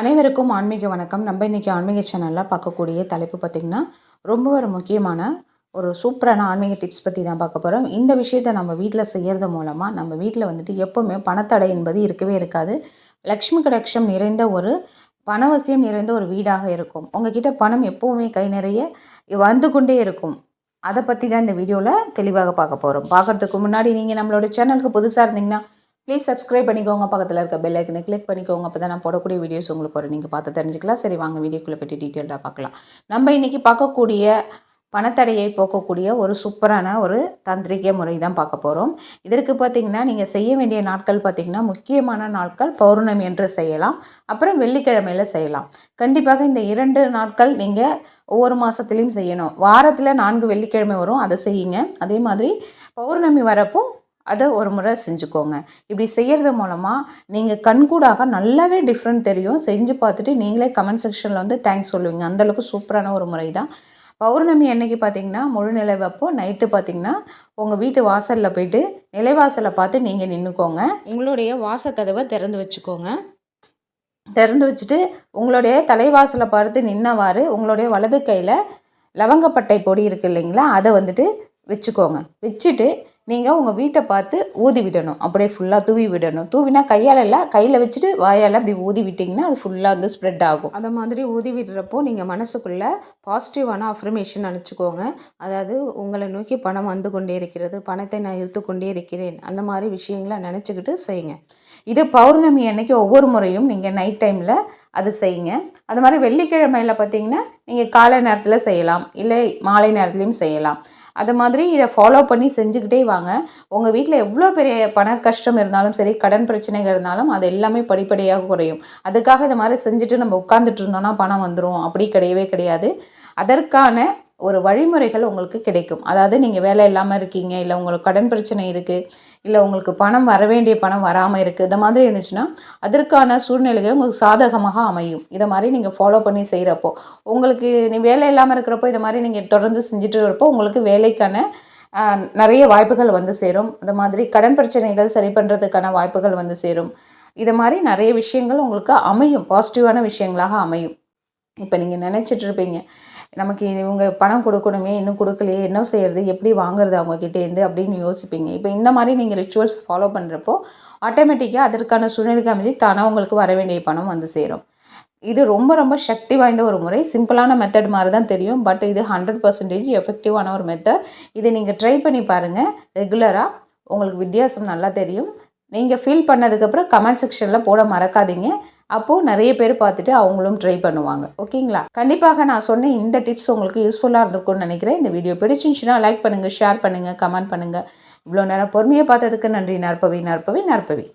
அனைவருக்கும் ஆன்மீக வணக்கம். நம்ம இன்றைக்கி ஆன்மீக சேனலில் பார்க்கக்கூடிய தலைப்பு பார்த்திங்கன்னா ரொம்ப ஒரு முக்கியமான ஒரு சூப்பரான ஆன்மீக டிப்ஸ் பற்றி தான் பார்க்க போகிறோம் இந்த விஷயத்தை நம்ம வீட்டில் செய்கிறது மூலமாக நம்ம வீட்டில் வந்துட்டு எப்போவுமே பணத்தடை என்பது இருக்கவே இருக்காது. லக்ஷ்மி கடக்ஷம் நிறைந்த ஒரு பணவசியம் நிறைந்த ஒரு வீடாக இருக்கும். உங்ககிட்ட பணம் எப்போவுமே கை நிறைய வந்து கொண்டே இருக்கும். அதை பற்றி தான் இந்த வீடியோவில் தெளிவாக பார்க்க போகிறோம் பார்க்குறதுக்கு முன்னாடி நீங்கள் நம்மளோட சேனலுக்கு புதுசாக இருந்தீங்கன்னா ப்ளீஸ் சப்ஸ்கிரைப் பண்ணிக்கோங்க. பக்கத்தில் இருக்க பெல் ஐக்கனை கிளிக் பண்ணிக்கோங்க. அப்போ தான் நான் போடக்கூடிய வீடியோஸ் உங்களுக்கு ஒரு நீங்கள் பார்த்து தெரிஞ்சுக்கலாம். சரி வாங்க வீடியோக்குள்ளே பற்றி டீட்டெயில்டாக பார்க்கலாம். நம்ம இன்றைக்கி பார்க்கக்கூடிய பணத்தடையை போக்கக்கூடிய ஒரு சூப்பரான ஒரு தந்திரிக்க முறை தான் பார்க்க போகிறோம் இதற்கு பார்த்திங்கன்னா நீங்கள் செய்ய வேண்டிய நாட்கள் பார்த்திங்கன்னா முக்கியமான நாட்கள் பௌர்ணமி என்று செய்யலாம். அப்புறம் வெள்ளிக்கிழமையில் செய்யலாம். கண்டிப்பாக இந்த இரண்டு நாட்கள் நீங்கள் ஒவ்வொரு மாதத்துலேயும் செய்யணும். வாரத்தில் நான்கு வெள்ளிக்கிழமை வரும். அதை செய்யுங்க. அதே மாதிரி பௌர்ணமி வரப்போ அதை ஒரு முறை செஞ்சுக்கோங்க. இப்படி செய்கிறது மூலமாக நீங்கள் கண்கூடாக நல்லாவே டிஃப்ரெண்ட் தெரியும். செஞ்சு பார்த்துட்டு நீங்களே கமெண்ட் செக்ஷனில் வந்து தேங்க்ஸ் சொல்லுவீங்க. அந்தளவுக்கு சூப்பரான ஒரு முறை தான் பௌர்ணமி அன்னைக்கு பார்த்தீங்கன்னா முழு நிலவப்போ நைட்டு பார்த்தீங்கன்னா உங்கள் வீட்டு வாசலில் போயிட்டு நிலைவாசலை பார்த்து நீங்கள் நின்றுக்கோங்க உங்களுடைய வாசக்கதவை திறந்து வச்சுக்கோங்க. திறந்து வச்சுட்டு உங்களுடைய தலைவாசலை பார்த்து நின்னவாறு உங்களுடைய வலது கையில் லவங்கப்பட்டை பொடி இருக்குது இல்லைங்களா அதை வந்துட்டு வச்சுக்கோங்க. வச்சுட்டு நீங்கள் உங்கள் வீட்டை பார்த்து ஊதி விடணும். அப்படியே ஃபுல்லாக தூவி விடணும். தூவினா கையால் இல்லை கையில் வச்சுட்டு வாயால் அப்படி ஊதி விட்டிங்கன்னா அது ஃபுல்லாக வந்து ஸ்ப்ரெட் ஆகும். அந்த மாதிரி ஊதி விடுறப்போ நீங்கள் மனசுக்குள்ளே பாசிட்டிவான அஃபர்மேஷன் அனுப்பிச்சிக்கோங்க. அதாவது உங்களை நோக்கி பணம் வந்து கொண்டே இருக்கிறது பணத்தை நான் இழுத்து கொண்டே இருக்கிறேன். அந்த மாதிரி விஷயங்களை நினச்சிக்கிட்டு செய்யுங்க. இது பௌர்ணமி அன்னைக்கு ஒவ்வொரு முறையும் நீங்கள் நைட் டைமில் அது செய்யுங்க. அது மாதிரி வெள்ளிக்கிழமையில் பார்த்தீங்கன்னா நீங்கள் காலை நேரத்தில் செய்யலாம். இல்லை மாலை நேரத்துலையும் செய்யலாம். அது மாதிரி இதை ஃபாலோ பண்ணி செஞ்சுக்கிட்டே வாங்க. உங்கள் வீட்டில் எவ்வளோ பெரிய பண கஷ்டம் இருந்தாலும் சரி கடன் பிரச்சனைகள் இருந்தாலும் அது எல்லாமே படிப்படியாக குறையும். அதுக்காக இந்த மாதிரி செஞ்சுட்டு நம்ம உட்காந்துட்டு இருந்தோம்னா பணம் வந்துடும் அப்படி கிடையவே கிடையாது. அதற்கான ஒரு வழிமுறைகள் உங்களுக்கு கிடைக்கும். அதாவது நீங்கள் வேலை இல்லாமல் இருக்கீங்க இல்லை உங்களுக்கு கடன் பிரச்சனை இருக்குது இல்லை உங்களுக்கு பணம் வர வேண்டிய பணம் வராமல் இருக்குது இந்த மாதிரி இருந்துச்சுன்னா அதற்கான சூழ்நிலைகள் உங்களுக்கு சாதகமாக அமையும். இதை மாதிரி நீங்கள் ஃபாலோ பண்ணி செய்கிறப்போ உங்களுக்கு நீ வேலை இல்லாமல் இருக்கிறப்போ இதை மாதிரி நீங்கள் தொடர்ந்து செஞ்சுட்டு இருப்போ உங்களுக்கு வேலைக்கான நிறைய வாய்ப்புகள் வந்து சேரும். இந்த மாதிரி கடன் பிரச்சனைகள் சரி பண்ணுறதுக்கான வாய்ப்புகள் வந்து சேரும். இது மாதிரி நிறைய விஷயங்கள் உங்களுக்கு அமையும். பாசிட்டிவான விஷயங்களாக அமையும். இப்போ நீங்கள் நினச்சிட்டு இருப்பீங்க. நமக்கு இவங்க பணம் கொடுக்கணுமே இன்னும் கொடுக்கலையே என்ன செய்கிறது எப்படி வாங்குறது அவங்கக்கிட்டேருந்து அப்படின்னு யோசிப்பீங்க. இப்போ இந்த மாதிரி நீங்கள் ரிச்சுவல்ஸ் ஃபாலோ பண்ணுறப்போ ஆட்டோமேட்டிக்காக அதற்கான சூழ்நிலைக்கு அமைச்சு தானாக உங்களுக்கு வர வேண்டிய பணம் வந்து சேரும். இது ரொம்ப ரொம்ப சக்தி வாய்ந்த ஒரு முறை. சிம்பிளான மெத்தட் மாதிரி தான் தெரியும். பட் இது ஹண்ட்ரட் பர்சன்டேஜ் எஃபெக்டிவான ஒரு மெத்தட் இதை நீங்கள் ட்ரை பண்ணி பாருங்கள் ரெகுலராக உங்களுக்கு வித்தியாசம் நல்லா தெரியும். நீங்கள் ஃபீல் பண்ணதுக்கப்புறம் கமெண்ட் செக்ஷனில் போட மறக்காதீங்க. அப்போது நிறைய பேர் பார்த்துட்டு அவங்களும் ட்ரை பண்ணுவாங்க. ஓகேங்களா? கண்டிப்பாக நான் சொன்ன இந்த டிப்ஸ் உங்களுக்கு யூஸ்ஃபுல்லாக இருந்திருக்கும்னு நினைக்கிறேன். இந்த வீடியோ பிடிச்சிருந்துச்சுன்னா லைக் பண்ணுங்கள் ஷேர் பண்ணுங்கள் கமெண்ட் பண்ணுங்கள் இவ்வளோ நேரம் பொறுமையை பார்த்ததுக்கு நன்றி. நற்பவி நற்பவி நற்பவி.